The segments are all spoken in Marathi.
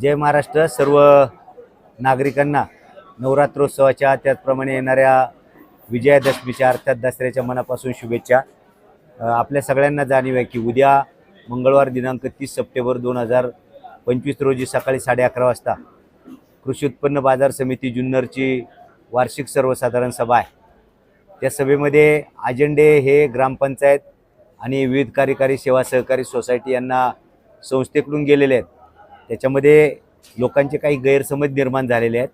जय महाराष्ट्र. सर्व नागरिकांना नवरात्रोत्सवाच्या त्याचप्रमाणे येणाऱ्या विजयादशमीच्या अर्थात दसऱ्याच्या मनापासून शुभेच्छा. आपल्या सगळ्यांना जाणीव आहे की उद्या मंगळवार दिनांक तीस सप्टेंबर दोन हजार पंचवीस रोजी सकाळी साडे अकरा वाजता कृषी उत्पन्न बाजार समिती जुन्नरची वार्षिक सर्वसाधारण सभा आहे. त्या सभेमध्ये अजेंडे हे ग्रामपंचायत आणि विविध कार्यकारी सेवा सहकारी सोसायटी यांना संस्थेकडून गेलेले आहेत. त्याच्यामध्ये लोकांचे काही गैरसमज निर्माण झालेले आहेत.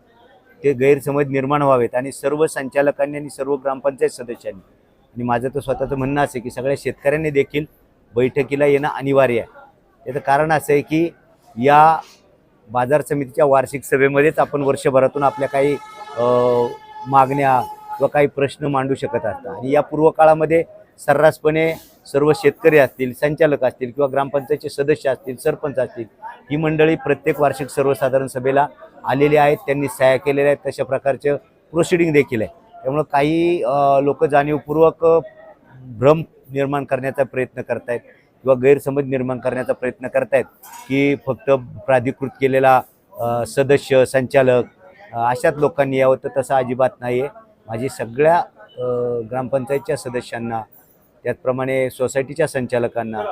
ते गैरसमज निर्माण व्हावेत आणि सर्व संचालकांनी आणि सर्व ग्रामपंचायत सदस्यांनी आणि माझं तर स्वतःचं म्हणणं असं की सगळ्या शेतकऱ्यांनी देखील बैठकीला येणं अनिवार्य आहे. त्याचं कारण असं आहे की या बाजार समितीच्या वार्षिक सभेमध्येच आपण वर्षभरातून आपल्या काही मागण्या किंवा काही प्रश्न मांडू शकत असतात. आणि या पूर्व काळामध्ये सर्रासपणे सर्व शेतकरी असतील संचालक असतील किंवा ग्रामपंचायतचे सदस्य असतील सरपंच असतील ही मंडळी प्रत्येक वार्षिक सर्वसाधारण सभेला आलेली आहेत त्यांनी सह्या केलेल्या आहेत तशा प्रकारचं प्रोसिडिंग देखील आहे. त्यामुळं काही लोक जाणीवपूर्वक भ्रम निर्माण करण्याचा प्रयत्न करतायत किंवा गैरसमज निर्माण करण्याचा प्रयत्न करतायत की फक्त प्राधिकृत केलेला सदस्य संचालक अशाच लोकांनी यावं तर तसं अजिबात नाही आहे माझी सगळ्या ग्रामपंचायतच्या सदस्यांना त्याचप्रमाणे सोसायटीच्या संचालकांना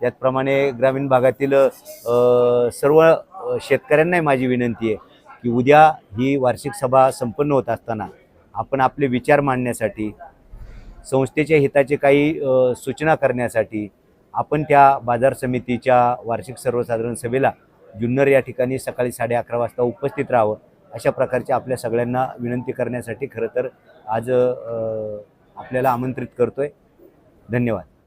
त्याचप्रमाणे ग्रामीण भागातील सर्व शेतकऱ्यांनाही माझी विनंती आहे की उद्या ही वार्षिक सभा संपन्न होत असताना आपण आपले विचार मांडण्यासाठी संस्थेच्या हिताचे काही सूचना करण्यासाठी आपण त्या बाजार समितीच्या वार्षिक सर्वसाधारण सभेला जुन्नर या ठिकाणी सकाळी साडे अकरा वाजता उपस्थित राहावं अशा प्रकारची आपल्या सगळ्यांना विनंती करण्यासाठी खरं तर आज आपल्याला आमंत्रित करतोय. धन्यवाद.